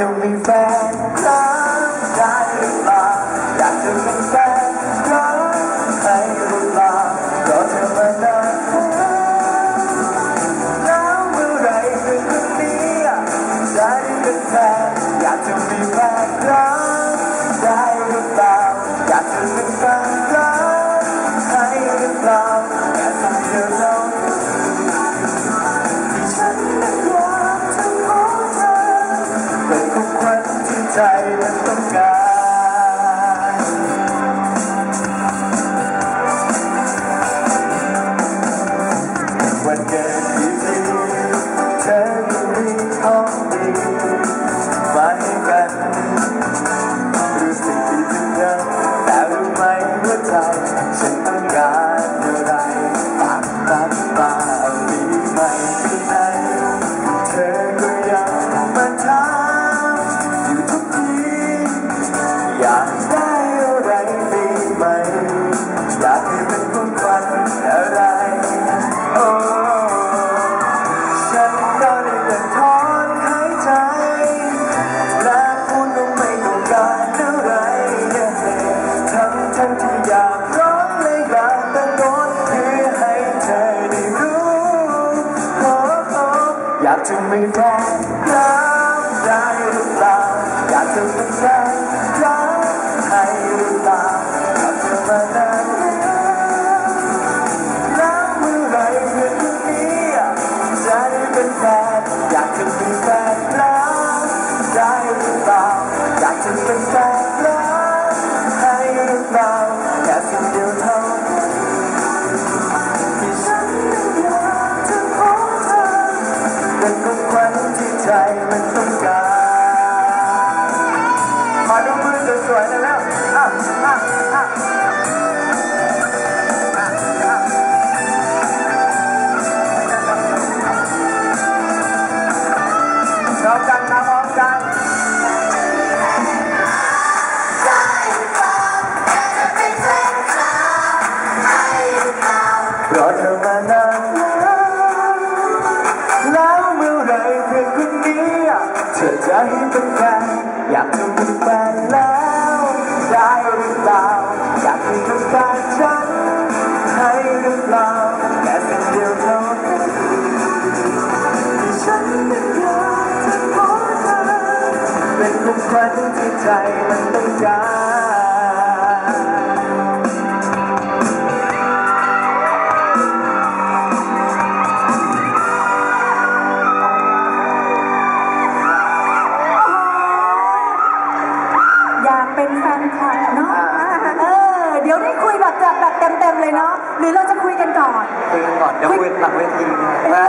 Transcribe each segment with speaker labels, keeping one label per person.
Speaker 1: จะมี มั อยา ธอจะให้เป็นแฟนอยากจะเป็นแฟนแล้วได้หรือเปล่าอยากให้เป็นแฟนฉันให้หรือเปล่าแค่เป็นเดียวเท่านั้นที่ฉันนั้นอยากจะขอเธอเป็นของขวัญที่ใจมันต้องการ
Speaker 2: หรือเราจะคุยกันก่อน
Speaker 1: คุยกันก่อนเดี๋ยวคุยหลังเวทีนะ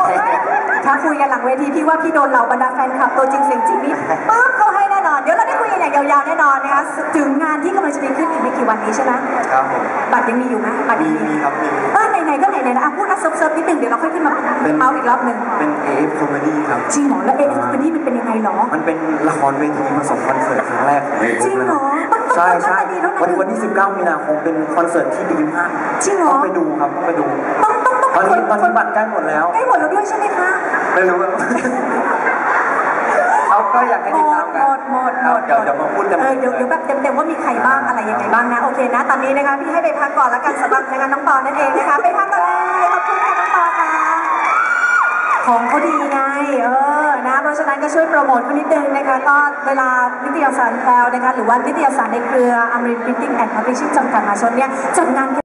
Speaker 2: ถ้าคุยกันหลังเวทีพี่ว่าพี่โดนเหล่าบรรดาแฟนคลับตัวจริงเสียงจริงนี่ปั๊บเขาให้แน่นอน เดี๋ยวเราได้คุยกันอย่างยาวๆแน่นอนนะคะถึงงานที่กำลังจะมีขึ้นอีกไม่กี่วันนี้ใช่ไหม
Speaker 1: ครับผม
Speaker 2: บัตรยังมีอยู่ไหมบัตร
Speaker 1: มี
Speaker 2: ยังมี
Speaker 1: มีครับมี
Speaker 2: เออไหนๆก็ไหนๆนะอะพูดอะเซิร์ฟๆนิดนึงเดี๋ยวเราค่อยขึ้นมาเมาส์อีกรอบหนึ่ง
Speaker 1: เป็น AF Comedy ครับ
Speaker 2: จริงเหรอแล้วเอ็กซ์คอมดี้มันเป็นยังไงหรอ
Speaker 1: มันเป็นละครเวทีผสมคอนเสิร์ตครั้งแรกของ
Speaker 2: จริงเหรอต้อง
Speaker 1: ใช่ใช่
Speaker 2: ต้องต้อง
Speaker 1: วันวันที่ 19 มีนาคมเป็นคอนเสิร์ตที่ดีมาก
Speaker 2: จริงเหรอ
Speaker 1: ต้องไปดูครับต้องไปดู
Speaker 2: ต้องต้องต้อง
Speaker 1: ตอนนี้ตอน
Speaker 2: ค
Speaker 1: นี้บัตรใกล้หมดแล้ว
Speaker 2: ใกล้หมดแล้วด้วยใช่ไหมคะ
Speaker 1: ไม่รู้ว่า เขาก็อยากให้
Speaker 2: หม
Speaker 1: ติด
Speaker 2: ด
Speaker 1: ตาม
Speaker 2: ห
Speaker 1: กั
Speaker 2: ม
Speaker 1: น
Speaker 2: ดหมดหมด
Speaker 1: เดี๋ยวเดี๋ยวมาพูดกัน
Speaker 2: เออเดี๋ยวเดี๋ยวแบบเต็มๆว่ามีใครบ้างอะไรยังไงบ้างนะโอเคนะ ตอนนี้นะคะพี่ให้ไปพักก่อนแล้วกันสำหรับนะคะน้องปอนั่นเองนะคะไปพักก่อนเลยขอบคุณค่ะน้องปอค่ะของเขาดีไงเออนะเพราะฉะนั้นก็ช่วยโปรโมทเขานิดนึงนะคะก็เวลานิตยสารแพลวนะคะหรือว่านิตยสารในเครืออมรินพิมพ์แอนด์พับลิชชิ่งจำกัดมหาชนเนี่ยจัดงาน